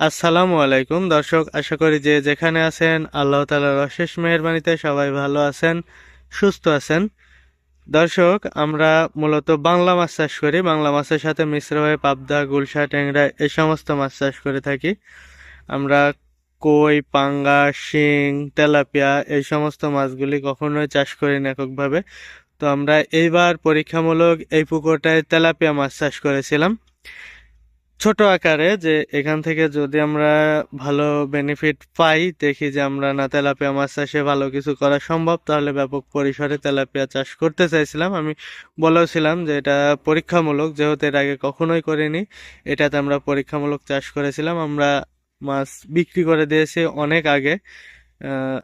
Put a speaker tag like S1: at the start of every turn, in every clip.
S1: আসসালামু আলাইকুম, দর্শক, আশা করি যে যেখানে আছেন, আল্লাহ তালার অশেষ মেহরবানিতে সবাই ভালো আছেন, সুস্থ আছেন। দর্শক, আমরা মূলত বাংলা মাছ চাষ করি। বাংলা মাছের সাথে মিশ্র হয়ে পাবদা, গুলশা, ট্যাংরা এই সমস্ত মাছ চাষ করে থাকি। আমরা কই, পাঙ্গা, শিং, তেলাপিয়া এই সমস্ত মাছগুলি কখনোই চাষ করি না এককভাবে। তো আমরা এইবার পরীক্ষামূলক এই পুকুরটায় তেলাপিয়া মাছ চাষ করেছিলাম। ছোট আকারে যে এখান থেকে যদি আমরা ভালো বেনিফিট পাই, দেখি যে আমরা না তেলাপিয়া মাছ চাষে ভালো কিছু করা সম্ভব, তাহলে ব্যাপক পরিসরে তেলাপিয়া চাষ করতে চাইছিলাম। আমি বলেওছিলাম যে এটা পরীক্ষামূলক, যেহেতু এর আগে কখনোই করিনি, এটাতে আমরা পরীক্ষামূলক চাষ করেছিলাম। আমরা মাছ বিক্রি করে দিয়েছি অনেক আগে।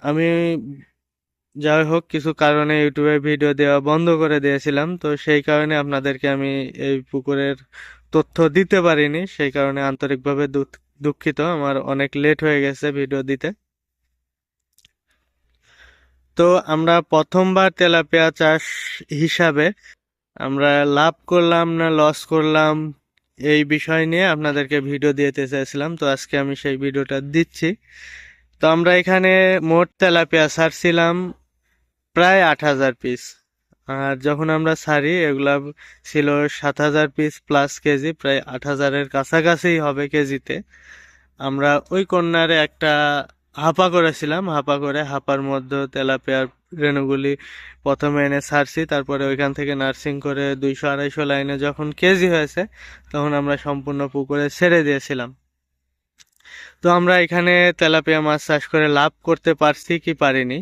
S1: আমি যাই হোক, কিছু কারণে ইউটিউবে ভিডিও দেওয়া বন্ধ করে দিয়েছিলাম। তো সেই কারণে আপনাদেরকে আমি এই পুকুরের তথ্য দিতে পারিনি, সেই কারণে আন্তরিকভাবে দুঃখিত। আমার অনেক লেট হয়ে গেছে ভিডিও দিতে। তো আমরা প্রথমবার তেলাপিয়া চাষ হিসাবে আমরা লাভ করলাম না লস করলাম এই বিষয় নিয়ে আপনাদেরকে ভিডিও দিতে চাইছিলাম তো আজকে আমি সেই ভিডিওটা দিচ্ছি। তো আমরা এখানে মোট তেলাপিয়া ছাড়ছিলাম প্রায় আট হাজার পিস আর যখন আমরা ছাড়ি এগুলা ছিল সাত হাজার পিস প্লাস কেজি, প্রায় আট হাজারের কাছাকাছি হবে কেজিতে। আমরা ওই কন্যারে একটা হাপা করেছিলাম। হাপা করে হাপার মধ্যে তেলাপিয়ার রেণুগুলি প্রথমে এনে ছাড়ছি তারপরে ওইখান থেকে নার্সিং করে দুইশো, আড়াইশো লাইনে যখন কেজি হয়েছে, তখন আমরা সম্পূর্ণ পুকুরে ছেড়ে দিয়েছিলাম। তো আমরা এখানে তেলাপিয়া মাছ চাষ করে লাভ করতে পারছি কি পারিনি।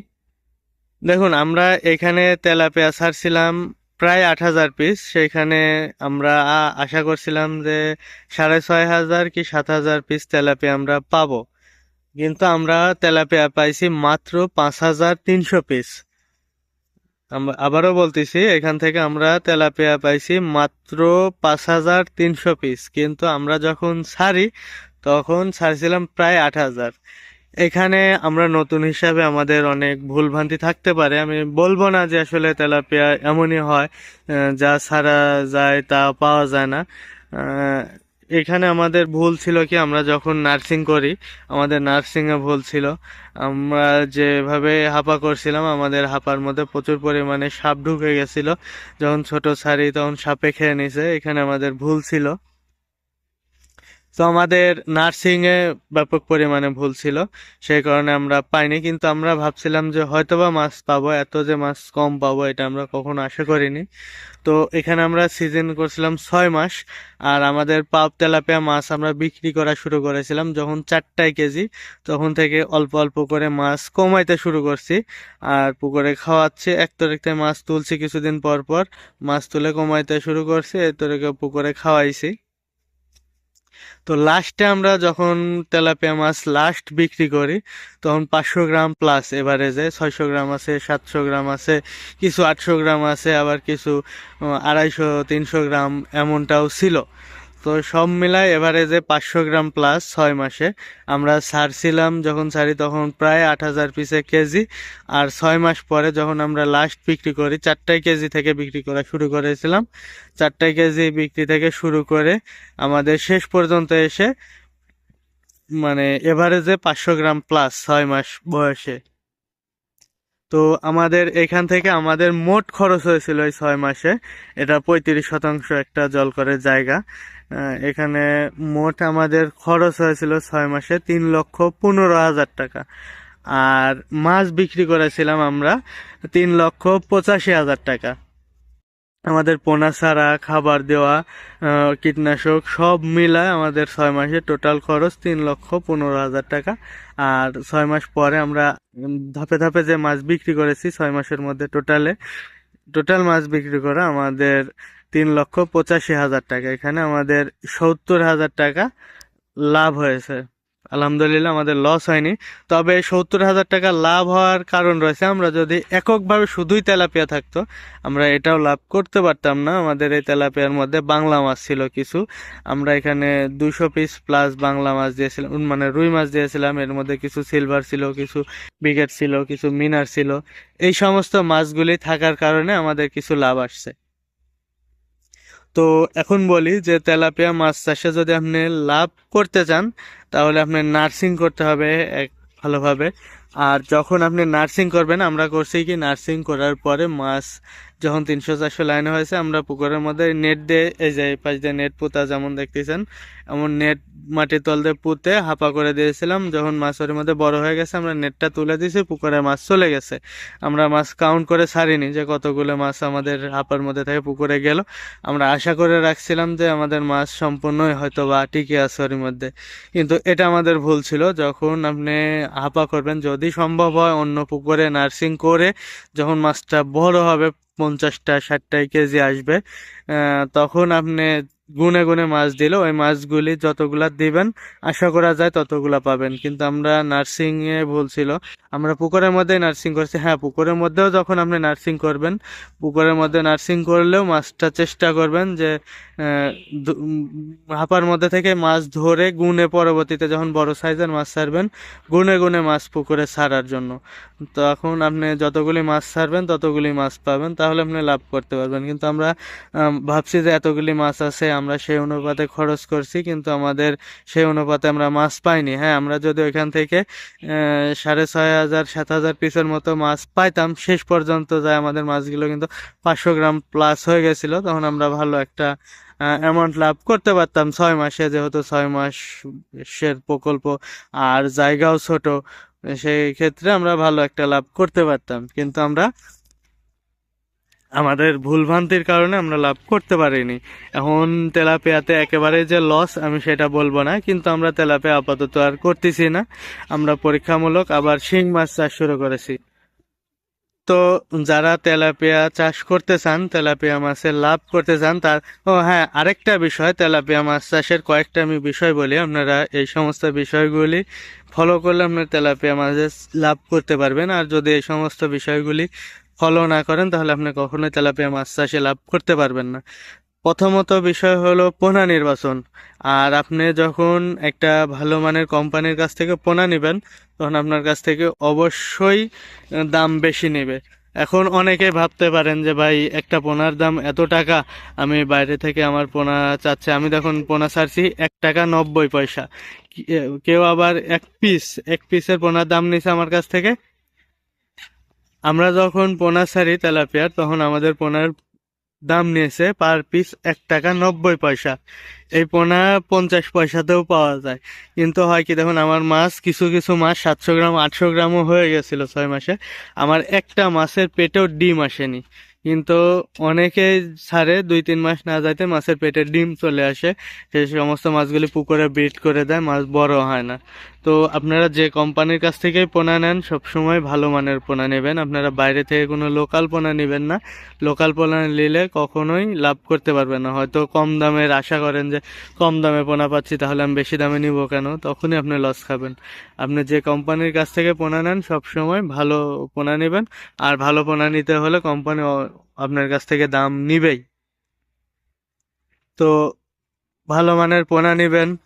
S1: দেখুন, আমরা এখানে তেলাপিয়া ছাড়ছিলাম প্রায় আট হাজার পিস সেখানে আমরা আশা করছিলাম যে সাড়ে ছয় হাজার কি সাত হাজার পিস তেলাপিয়া আমরা পাবো। কিন্তু আমরা তেলাপিয়া পাইছি মাত্র পাঁচ হাজার তিনশো পিস আবারও বলতেছি, এখান থেকে আমরা তেলাপিয়া পাইছি মাত্র পাঁচ হাজার তিনশো পিস কিন্তু আমরা যখন ছাড়ি তখন ছাড়ছিলাম প্রায় আট হাজার। এখানে আমরা নতুন হিসাবে আমাদের অনেক ভুলভ্রান্তি থাকতে পারে। আমি বলব না যে আসলে তেলাপিয়া এমনই হয় যা ছাড়া যায় তা পাওয়া যায় না। এখানে আমাদের ভুল ছিল কি, আমরা যখন নার্সিং করি, আমাদের নার্সিংয়ে ভুল ছিল। আমরা যেভাবে হাঁপা করছিলাম, আমাদের হাঁপার মধ্যে প্রচুর পরিমাণে সাপ ঢুকে গেছিল। যখন ছোট ছাড়ি তখন সাপে খেয়ে নিছে, এখানে আমাদের ভুল ছিল। তো আমাদের নার্সিংয়ে ব্যাপক পরিমাণে ভুল ছিল, সেই কারণে আমরা পাইনি। কিন্তু আমরা ভাবছিলাম যে হয়তোবা মাছ পাবো, এত যে মাছ কম পাবো, এটা আমরা কখনো আশা করিনি। তো এখানে আমরা সিজন করছিলাম ছয় মাস, আর আমাদের পাপ তেলাপিয়া মাছ আমরা বিক্রি করা শুরু করেছিলাম যখন চারটায় কেজি। তখন থেকে অল্প অল্প করে মাছ কমাইতে শুরু করছি, আর পুকুরে খাওয়াচ্ছি। এক তরিকতে মাছ তুলছি কিছুদিন পর পর, মাছ তুলে কমাইতে শুরু করছি, এই তরিকে পুকুরে খাওয়াইছি। তো লাস্টে আমরা যখন তেলাপিয়া মাছ লাস্ট বিক্রি করি, তখন পাঁচশো গ্রাম প্লাস এভারেজে ছয়শো গ্রাম আছে, সাতশো গ্রাম আছে, কিছু আটশো গ্রাম আছে, আবার কিছু আড়াইশো, তিনশো গ্রাম এমনটাও ছিল। তো সব মিলাই এভারেজে পাঁচশো গ্রাম প্লাস ছয় মাসে। আমরা ছাড়ছিলাম যখন ছাড়ি তখন প্রায় আট হাজার পিসে কেজি। আর ছয় মাস পরে যখন আমরা লাস্ট বিক্রি করি চারটায় কেজি থেকে বিক্রি করা শুরু করেছিলাম। চারটায় কেজি বিক্রি থেকে শুরু করে আমাদের শেষ পর্যন্ত এসে মানে এভারেজে পাঁচশো গ্রাম প্লাস ছয় মাস বয়সে। তো আমাদের এখান থেকে আমাদের মোট খরচ হয়েছিল এই ছয় মাসে। এটা পঁয়ত্রিশ শতাংশ একটা জল করে জায়গা। এখানে মোট আমাদের খরচ হয়েছিল ছয় মাসে তিন লক্ষ পনেরো হাজার টাকা। আর মাছ বিক্রি করেছিলাম আমরা তিন লক্ষ পঁচাশি হাজার টাকা। আমাদের পোনা ছাড়া, খাবার দেওয়া কীটনাশক সব মিলায় আমাদের ছয় মাসে টোটাল খরচ তিন লক্ষ পনেরো হাজার টাকা। আর ছয় মাস পরে আমরা ধাপে ধাপে যে মাছ বিক্রি করেছি, ছয় মাসের মধ্যে টোটালে টোটাল মাছ বিক্রি করা আমাদের তিন লক্ষ পঁচাশি হাজার টাকা। এখানে আমাদের সত্তর হাজার টাকা লাভ হয়েছে। আলহামদুলিল্লাহ আমাদের লস হয়নি। তবে সত্তর হাজার টাকা লাভ হওয়ার কারণ রয়েছে, আমরা যদি এককভাবে শুধুই তেলাপিয়া থাকতো, আমরা এটাও লাভ করতে পারতাম না। আমাদের এই তেলাপিয়ার মধ্যে বাংলা মাছ ছিল কিছু। আমরা এখানে দুশো পিস প্লাস বাংলা মাছ দিয়েছিলাম মানে রুই মাছ দিয়েছিলাম। এর মধ্যে কিছু সিলভার ছিল, কিছু বিগেট ছিল, কিছু মিনার ছিল। এই সমস্ত মাছগুলি থাকার কারণে আমাদের কিছু লাভ আসছে। তো এখন বলি যে তেলাপিয়া মাছ চাষে যদি আপনি লাভ করতে চান, তাহলে আপনি নার্সিং করতে হবে এক ভালোভাবে। আর যখন আপনি নার্সিং করবেন, আমরা করছি কি নার্সিং করার পরে মাছ যখন তিনশো চারশো লাইন হয়েছে, আমরা পুকুরের মধ্যে নেট দিয়ে, এই যে পাশ দিয়ে নেট পোতা যেমন দেখতেছেন, এমন নেট মাটির তল দিয়ে পুঁতে হাঁপা করে দিয়েছিলাম। যখন মাছ ওর মধ্যে বড় হয়ে গেছে, আমরা নেটটা তুলে দিয়েছি, পুকুরে মাছ চলে গেছে। আমরা মাছ কাউন্ট করে ছাড়িনি যে কতগুলো মাছ আমাদের হাপার মধ্যে থেকে পুকুরে গেল। আমরা আশা করে রাখছিলাম যে আমাদের মাছ সম্পূর্ণই হয়তো বা টিকে আছে ওর মধ্যে। কিন্তু এটা আমাদের ভুল ছিল। যখন আপনি হাঁপা করবেন, যদি সম্ভব হয় অন্য পুকুরে নার্সিং করে, যখন মাছটা বড় হবে পঞ্চাশটা ষাটটা কেজি আসবে তখন আপনি গুনে গুনে মাছ দিল। ওই মাছগুলি যতগুলা দিবেন, আশা করা যায় ততগুলা পাবেন। কিন্তু আমরা নার্সিং এ ভুল ছিল। আমরা পুকুরের মধ্যে নার্সিং করছি। হ্যাঁ পুকুরের মধ্যেও যখন আপনি নার্সিং করবেন, পুকুরের মধ্যে নার্সিং করলেও মাছটা চেষ্টা করবেন যে হাঁপার মধ্যে থেকে মাছ ধরে গুনে পরবর্তীতে যখন বড় সাইজের মাছ ছাড়বেন, গুনে গুনে মাছ পুকুরে ছাড়ার জন্য। তখন আপনি যতগুলি মাছ ছাড়বেন, ততগুলি মাছ পাবেন। তাহলে আপনি লাভ করতে পারবেন। কিন্তু আমরা ভাবছি যে এতগুলি মাছ আছে আমরা সেই অনুপাতে খরচ করছি, কিন্তু আমাদের সেই অনুপাতে আমরা মাছ পাইনি। হ্যাঁ আমরা যদি ওইখান থেকে সাড়ে ছয় হাজার, সাত হাজার পিসের মতো মাছ পাইতাম, শেষ পর্যন্ত যায় আমাদের মাছগুলো কিন্তু পাঁচশো গ্রাম প্লাস হয়ে গেছিল, তখন আমরা ভালো একটা অ্যামাউন্ট লাভ করতে পারতাম। ছয় মাসে যেহেতু ছয় মাসের প্রকল্প আর জায়গাও ছোট, সেই ক্ষেত্রে আমরা ভালো একটা লাভ করতে পারতাম। কিন্তু আমরা আমাদের ভুলভ্রান্তির কারণে আমরা লাভ করতে পারিনি। এখন তেলাপিয়াতে একেবারে যে লস আমি সেটা বলব না, কিন্তু আমরা তেলাপিয়া আপাতত আর করতেছি না। আমরা পরীক্ষামূলক আবার শিং মাছ চাষ শুরু করেছি। তো যারা তেলাপিয়া চাষ করতে চান, তেলাপিয়া মাছের লাভ করতে চান, তার, ও হ্যাঁ আরেকটা বিষয়, তেলাপিয়া মাছ চাষের কয়েকটা আমি বিষয় বলি, আপনারা এই সমস্ত বিষয়গুলি ফলো করলে আপনার তেলাপিয়া মাছের লাভ করতে পারবেন। আর যদি এই সমস্ত বিষয়গুলি ফলো না করেন, তাহলে আপনি কখনোই তেলাপিয়া মাছ চাষে লাভ করতে পারবেন না। প্রথমত বিষয় হলো পোনা নির্বাচন। আর আপনি যখন একটা ভালো মানের কোম্পানির কাছ থেকে পোনা নেবেন, তখন আপনার কাছ থেকে অবশ্যই দাম বেশি নেবে। এখন অনেকে ভাবতে পারেন যে, ভাই, একটা পোনার দাম এত টাকা, আমি বাইরে থেকে আমার পোনা চাচ্ছে। আমি দেখুন পোনা ছাড়ছি, এক টাকা নব্বই পয়সা। কেউ আবার এক পিস এক পিসের পোনার দাম নিছে আমার কাছ থেকে আমরা যখন পোনা ছাড়ি তেলাপিয়ার তখন আমাদের পোনার দাম নিয়েছে পার পিস এক টাকা নব্বই পয়সা। এই পোনা পঞ্চাশ পয়সাতেও পাওয়া যায়। কিন্তু হয় কি দেখুন, আমার মাছ কিছু কিছু মাছ সাতশো গ্রাম, আটশো গ্রামও হয়ে গেছিল ছয় মাসে। আমার একটা মাছের পেটেও ডিম আসেনি। কিন্তু অনেকে ছাড়ে দুই তিন মাস না যাইতে মাছের পেটে ডিম চলে আসে। সেই সমস্ত মাছগুলি পুকুরে ব্রিড করে দেয়, মাছ বড় হয় না। তো আপনারা যে কোম্পানির কাছ থেকেই পোনা নেন, সবসময় ভালো মানের পোনা নেবেন। আপনারা বাইরে থেকে কোনো লোকাল পোনা নেবেন না। লোকাল পোনা নিলে কখনোই লাভ করতে পারবেন না। হয়তো কম দামের আশা করেন যে, কম দামে পোনা পাচ্ছি, তাহলে আমি বেশি দামে নিব কেন? তখনই আপনি লস খাবেন। আপনি যে কোম্পানির কাছ থেকে পোনা নেন, সবসময় ভালো পোনা নেবেন। আর ভালো পোনা নিতে হলে কোম্পানি আপনার কাছ থেকে দাম নিবেই। তো ভালো মানের পোনা নেবেন।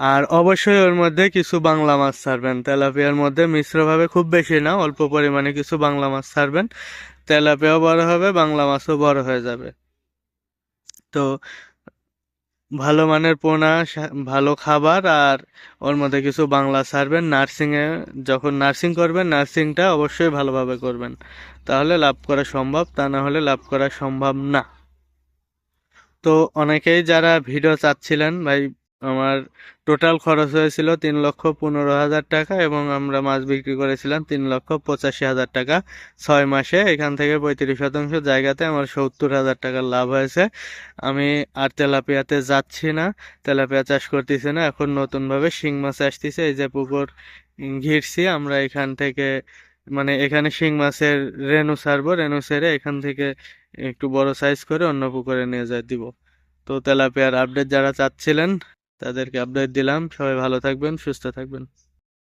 S1: আর অবশ্যই ওর মধ্যে কিছু বাংলা মাছ ছাড়বেন। তেলাপিয়ার মধ্যে মিশ্রভাবে খুব বেশি না, অল্প পরিমাণে কিছু বাংলা মাছ ছাড়বেন। তেলাপিয়াও বড় হবে, বাংলা মাছও বড় হয়ে যাবে। তো ভালো মানের পোনা ভালো খাবার আর ওর মধ্যে কিছু বাংলা ছাড়বেন। নার্সিংয়ে যখন নার্সিং করবেন, নার্সিংটা অবশ্যই ভালোভাবে করবেন। তাহলে লাভ করা সম্ভব, তা না হলে লাভ করা সম্ভব না। তো অনেকেই যারা ভিডিও চাচ্ছিলেন, ভাই আমার টোটাল খরচ হয়েছিল তিন লক্ষ পনেরো হাজার টাকা এবং আমরা মাছ বিক্রি করেছিলাম তিন লক্ষ পঁচাশি হাজার টাকা। ছয় মাসে এখান থেকে পঁয়ত্রিশ শতাংশ জায়গাতে আমার সত্তর হাজার টাকার লাভ হয়েছে। আমি আর তেলাপিয়াতে যাচ্ছি না, তেলাপিয়া চাষ করতেছি না, এখন নতুনভাবে শিং মাছ আসতেছে, এই যে পুকুর ঘিরছি, আমরা এখান থেকে মানে এখানে শিং মাছের রেনু ছাড়বো, রেনু ছেড়ে এখান থেকে একটু বড় সাইজ করে অন্য পুকুরে নিয়ে যায় দিব। তো তেলাপিয়ার আপডেট যারা চাচ্ছিলেন তাদেরকে আপডেট দিলাম। সবাই ভালো থাকবেন সুস্থ থাকবেন।